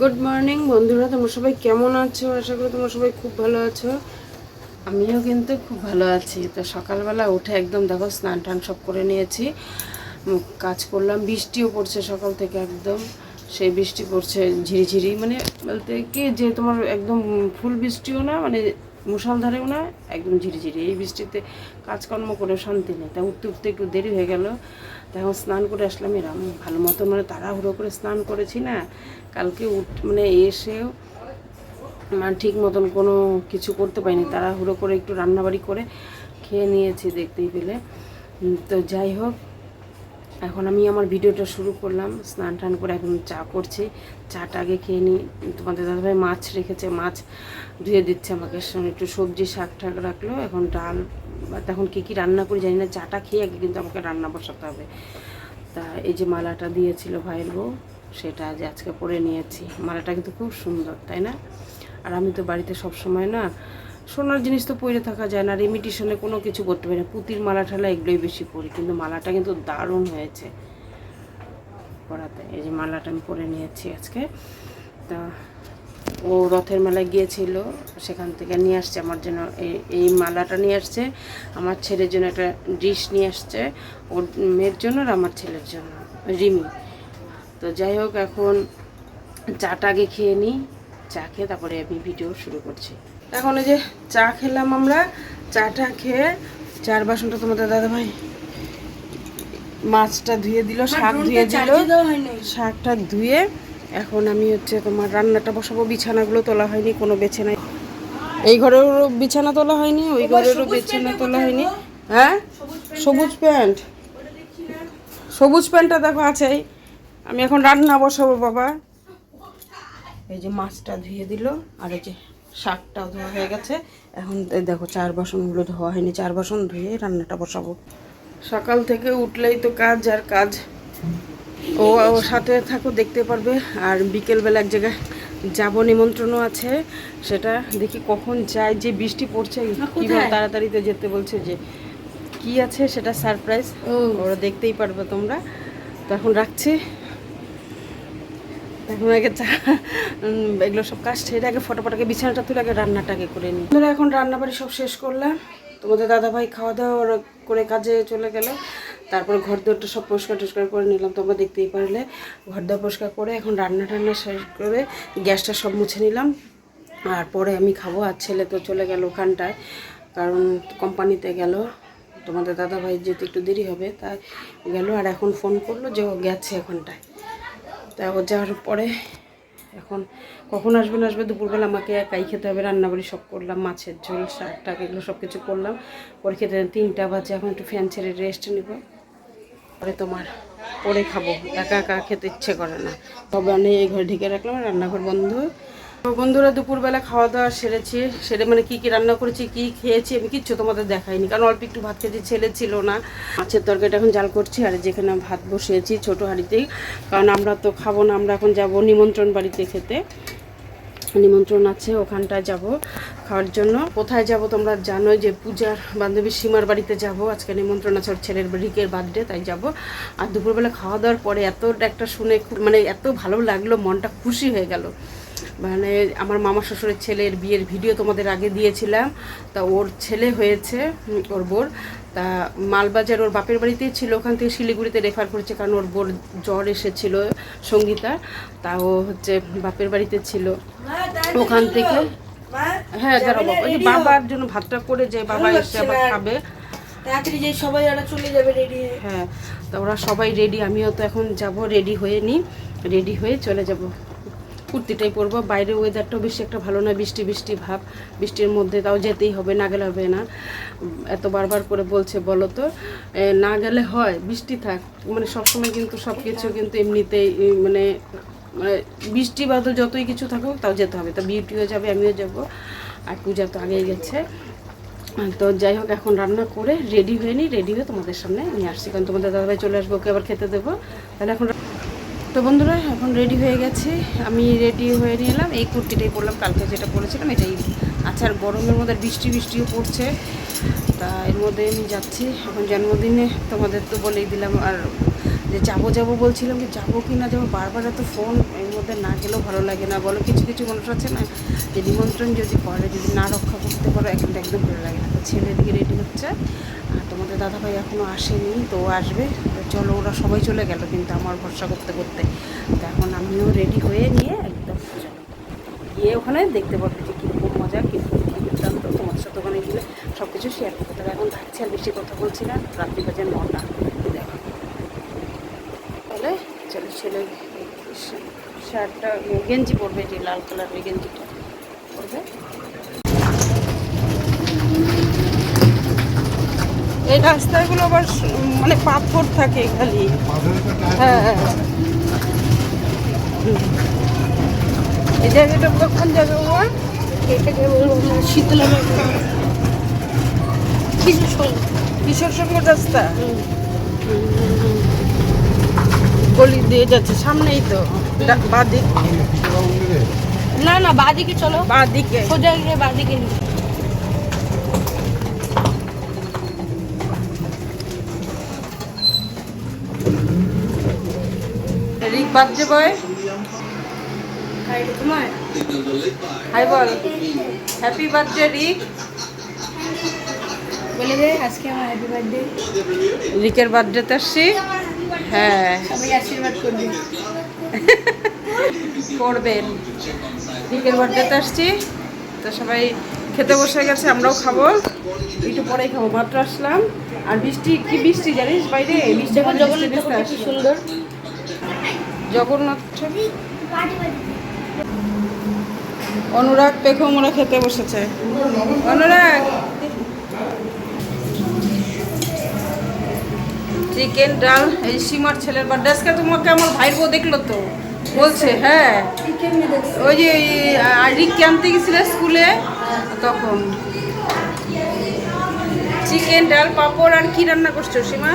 Good morning বন্ধুরা, তোমরা সবাই কেমন আছো? আশা করি তোমরা সবাই খুব ভালো আছো। আমিও কিন্তু খুব ভালো আছি। তো সকালবেলা উঠে একদম দেখো, স্নান টান সব করে নিয়েছি। কাজ করলাম, বৃষ্টিও পড়ছে সকাল থেকে একদম। সেই বৃষ্টি পড়ছে ঝিরিঝিরি মানে বলতে কি যে তোমার একদম ফুল বৃষ্টিও না মানে মুষলধারেও না, একদম ঝিরিঝিরি। এই বৃষ্টিতে কাজকর্ম করে শান্তি নেই। তা উঠতে উঠতে একটু দেরি হয়ে গেল। তা এখন স্নান করে আসলাম এরম ভালো মতো মানে তাড়াহুড়ো করে স্নান করেছি না। কালকে উঠ মানে এসেও মানে ঠিক মতন কোনো কিছু করতে পারিনি। তাড়াহুড়ো করে একটু রান্নাবাড়ি করে খেয়ে নিয়েছি দেখতেই পেলে। তো যাই হোক এখন আমি আমার ভিডিওটা শুরু করলাম, স্নান টান করে এখন চা করছি। চাটা আগে খেয়ে নিই। তোমাদের দাদাভাই মাছ রেখেছে, মাছ ধুয়ে দিচ্ছে আমাকে। সঙ্গে একটু সবজি, শাক ঠাক রাখল, এখন ডাল। বা তখন কী কী রান্না করি জানি না, চাটা খেয়ে আগে কিন্তু আমাকে রান্না বসাতে হবে। তা এই যে মালাটা দিয়েছিল ভাইয়ের বউ, সেটা আজ আজকে পরে নিয়েছি। মালাটা কিন্তু খুব সুন্দর, তাই না? আর আমি তো বাড়িতে সব সময় না সোনার জিনিস তো পরে থাকা যায় না, আর ইমিটেশনে কোনো কিছু করতে পারি না। পুতির মালা ঠালা এগুলোই বেশি পরি, কিন্তু মালাটা কিন্তু দারুণ হয়েছে পরাতে। এই যে মালাটা আমি পরে নিয়েছি আজকে। তা ও রথের মেলায় গিয়েছিল, সেখান থেকে নিয়ে আসছে আমার জন্য এই এই মালাটা নিয়ে আসছে, আমার ছেলের জন্য একটা ডিশ নিয়ে আসছে, ওর মেয়ের জন্য আর আমার ছেলের জন্য, রিমি। তো যাই হোক, এখন চাটা আগে খেয়ে নিই, চা খেয়ে তারপরে আমি ভিডিও শুরু করছি। এখন ওই যে চা খেলাম আমরা চাটা খেয়ে চার বাসনটা তোমাদের দাদা ভাই মাছটা ধুয়ে দিল শাক ধুয়ে দিল শাকটা ধুয়ে এখন আমি হচ্ছে তোমার রান্নাটা বসাবো বিছানাগুলো তোলা হয়নি কোনো বেছে নাই। এই ঘরেরও বিছানা তোলা হয়নি ওই ঘরেরও বিছানা তোলা হয়নি। হ্যাঁ? সবুজ প্যান্ট। সবুজ প্যান্টটা দেখো আছেই আমি এখন রান্না বসাবো বাবা। এই যে মাছটা ধুয়ে দিল আর এই যে শাকটাও ধোয়া হয়ে গেছে। এখন দেখো চার বাসনগুলো ধোয়া হয়নি চার বাসন ধুয়ে রান্নাটা বসাবো। সকাল থেকে উঠলেই তো কাজ আর কাজ। ও সাথে থাকো দেখতে পারবে। আর বিকেলবেলা এক জায়গায় যাব নিমন্ত্রণও আছে। সেটা দেখি কখন যায় যে বৃষ্টি পড়ছে কীভাবে তাড়াতাড়িতে যেতে বলছে যে কি আছে সেটা সারপ্রাইজ ওরা দেখতেই পারবে তোমরা। তো এখন রাখছি। এখন আগে এগুলো সব কাজ ছেড়ে আগে ফটোফটাকে বিছানাটা তুলে আগে রান্নাটাকে করে নিই। আমরা এখন রান্নাবাড়ি সব শেষ করলাম তোমাদের দাদা ভাই খাওয়া দাওয়া করে কাজে চলে গেল। তারপরে ঘর দরটা সব পরিষ্কার টরিষ্কার করে নিলাম, তোমরা দেখতেই পারলে। ঘর দর পরিষ্কার করে এখন রান্না টান্না শেষ করে গ্যাসটা সব মুছে নিলাম। আর পরে আমি খাব, আর ছেলে তো চলে গেল ওখানটায়, কারণ কোম্পানিতে গেল। তোমাদের দাদা ভাই যেতে একটু দেরি হবে, তাই গেল। আর এখন ফোন করল যে গেছে ওখানটায়। ও যাওয়ার পরে এখন কখন আসবে না আসবে দুপুরবেলা আমাকে একাই খেতে হবে, রান্নাবাড়ি সব করলাম, মাছের ঝোল, শাক, টাক এগুলো সব কিছু করলাম। পরে খেতে তিনটা বাজে, এখন একটু ফ্যান ছেড়ে রেস্ট নেব। পরে তোমার, পরে খাব। একা একা খেতে ইচ্ছে করে না। তবে আমি এই ঘরে ঢেকে রাখলাম, রান্নাঘর বন্ধ। বন্ধুরা দুপুরবেলা খাওয়া দাওয়া সেরেছি। সেরে মানে কি কি রান্না করেছি, কি খেয়েছি আমি কিচ্ছু তোমাদের দেখাইনি, কারণ অল্প একটু ভাত খেয়েছি, ছেলে ছিল না। মাছের তরকারিটা এখন জাল করছি, আর যেখানে ভাত বসিয়েছি ছোট হাঁড়িতেই, কারণ আমরা তো খাব না, আমরা এখন যাব নিমন্ত্রণ বাড়িতে খেতে। নিমন্ত্রণ আছে, ওখানটায় যাব খাওয়ার জন্য। কোথায় যাব তোমরা জানো যে পূজার বান্ধবী সীমার বাড়িতে যাব। আজকে নিমন্ত্রণ আছে ওর ছেলের রিকের বার্থডে তাই যাব। আর দুপুরবেলা খাওয়া দাওয়ার পরে এত একটা শুনে মানে এত ভালো লাগল, মনটা খুশি হয়ে গেল। মানে আমার মামা শ্বশুরের ছেলের বিয়ের ভিডিও তোমাদের আগে দিয়েছিলাম। তা ওর ছেলে হয়েছে ওর বোর তা মালবাজার ওর বাপের বাড়িতেই ছিল ওখান থেকে শিলিগুড়িতে রেফার করেছে কারণ ওর বোর জ্বর এসেছিল সঙ্গীতা। তা ও হচ্ছে বাপের বাড়িতে ছিল। ওখান থেকে হ্যাঁ দাঁড়াও বাবা বাবার জন্য ভাতটা করে যে বাবা এসে আবার খাবে। তাড়াতাড়ি যে সবাই ওরা চলে যাবে রেডি হ্যাঁ। তা ওরা সবাই রেডি আমিও তো এখন যাব রেডি হয়ে নিই রেডি হয়ে চলে যাব। কুর্তিটাই পরবো। বাইরের ওয়েদারটাও বেশি একটা ভালো না বৃষ্টি বৃষ্টি ভাব। বৃষ্টির মধ্যে তাও যেতেই হবে, না গেলে হবে না। এত বারবার করে বলছে বলো তো। না গেলে হয়, বৃষ্টি থাক। মানে সবসময় কিন্তু সব কিছু কিন্তু এমনিতেই মানে মানে বৃষ্টি বাদল যতই কিছু থাকুক, তাও যেতে হবে। তা বিউটিও যাবে, আমিও যাব। আর পূজা তো আগেই গেছে। তো যাই হোক, এখন রান্না করে রেডি হয়ে নিই, রেডি হয়ে তোমাদের সামনে নিয়ে আসছি। কারণ তোমাদের দাদাভাই চলে আসব, ওকে আবার খেতে দেবো। তাহলে এখন তো বন্ধুরা, এখন রেডি হয়ে গেছি। আমি রেডি হয়ে নিলাম। এই কুর্তিটাই পরলাম, কালকে যেটা পরেছিলাম, এটাই। আচ্ছা আর গরমের মধ্যে বৃষ্টি, বৃষ্টিও পড়ছে। তা এর মধ্যে আমি যাচ্ছি। এখন জন্মদিনে তোমাদের তো বলেই দিলাম, আর যে যাব যাব বলছিলাম যে যাব কি না যাব বারবার এত ফোন এর মধ্যে না গেলেও ভালো লাগে না। বলো, কিছু কিছু মানুষ আছে না যে নিমন্ত্রণ যদি করে, যদি না রক্ষা করতে পারো এখন একদম ভালো লাগে না। তো ছেলে দিকে রেডি হচ্ছে। তোমাদের দাদাভাই এখনও আসেনি, তো আসবে। তো চলো, ওরা সবাই চলে গেল কিন্তু আমার ভরসা করতে করতে। তো এখন আমিও রেডি হয়ে নিয়ে একদম গিয়ে ওখানে দেখতে পারবে যে কীরকম মজা, কীরকম বৃত্তান্ত তোমাদের সাথে ওখানে গেলে সব কিছু শেয়ার করতে হবে। এখন থাকছি আর বেশি কথা বলছি না। রাত্রি বাজে নটা। দেখো। তাহলে চলো, ছেলে শার্টটা গেঞ্জি পরবে, যে লাল কালারের গেঞ্জিটা পরবে। এই রাস্তাগুলো আবার মানে পাথর থাকে খালি। হ্যাঁ। হ্যাঁ। এই জায়গাটা কোন জায়গা বাবা? এটাকে বলব আমরা শীতলা কিছু শোন কিশোর সঙ্গ রাস্তা গলি দিয়ে যাচ্ছে সামনেই তো। বাঁদিক না না বাদিকে চলো। বাঁদিকে সোজা গিয়ে বাদিকে নিয়ে রিক বাজছে বয়। হাই বল। হ্যাপি বার্থডে রিক বলে দে আজকে আমার হ্যাপি বার্থডে রিকের বার্থডেতে আসছি। হ্যাঁ। সবাই আশীর্বাদ করবে। করবেন রিকের বার্থডেতে আসছি। তো সবাই খেতে বসে গেছে আমরাও খাব। একটু পরেই খাব মাত্র আসলাম। আর বৃষ্টি কি বৃষ্টি জানিস বাইরে? বৃষ্টি কি সুন্দর। জগন্নাথ। অনুরাগ পেখমরা খেতে বসেছে। অনুরাগ! চিকেন ডাল এই সীমার ছেলের বার্থডে। আজকে তোমাকে আমার ভাইয়ের বউ দেখল তো। বলছে হ্যাঁ। ওই যে রিককে আনতে গেছিলে স্কুলে? তখন। চিকেন ডাল পাপড় আর কি রান্না করছ সীমা?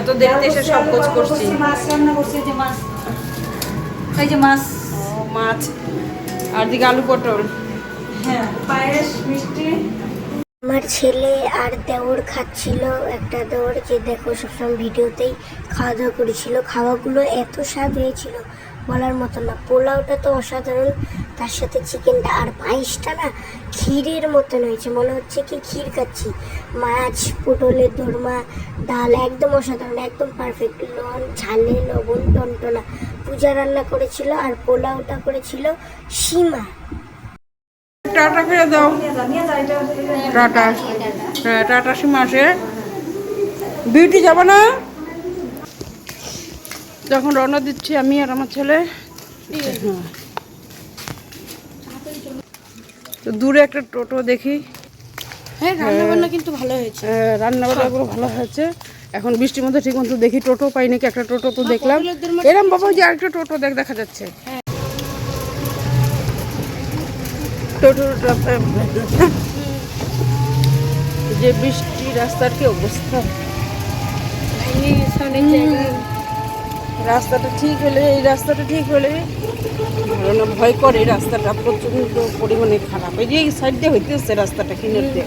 এত দেরিতে এসে সব কোচ করছি। মাছ রান্না করছে যে মাছ। এই যে মাছ। ও, মাছ। আর দিকে আলু পটল। হ্যাঁ পায়েস মিষ্টি। আমার ছেলে আর দেওর খাচ্ছিল একটা দেওর যে দেখো সবসময় ভিডিওতেই খাওয়া দাওয়া করেছিল। খাওয়াগুলো এত স্বাদ হয়েছিল বলার মতো না। পোলাওটা তো অসাধারণ তার সাথে চিকেনটা আর পায়েসটা না ক্ষীরের মতন হয়েছে। মনে হচ্ছে কি ক্ষীর খাচ্ছি। মাছ পটলের দোরমা ডাল একদম অসাধারণ একদম পারফেক্ট লবণ ঝালে লবণ টনটনা। পূজা রান্না করেছিল আর পোলাওটা করেছিল সীমা। টাটা করে দাও। টাটা। হ্যাঁ টাটা সীমা আসে। বিউটি যাব না? যখন রওনা দিচ্ছি আমি আর আমার ছেলে। হ্যাঁ। তো দূরে একটা টোটো দেখি। হ্যাঁ রান্না বান্না কিন্তু ভালো হয়েছে। রান্না বান্নাগুলো ভালো হয়েছে। এখন বৃষ্টির মধ্যে ঠিক মতো দেখি টোটো পাই নাকি একটা টোটো তো দেখলাম। এরম বাবা যে আরেকটা টোটো দেখ দেখা যাচ্ছে। টোটোটা যে বৃষ্টি রাস্তার কি অবস্থা? রাস্তাটা ঠিক হলে এই রাস্তাটা ঠিক হলে ভয় করে রাস্তাটা প্রচণ্ড পরিমাণে খারাপ। এই যে এই সাইড দিয়ে হইতে হচ্ছে রাস্তাটা কিনে দিয়ে।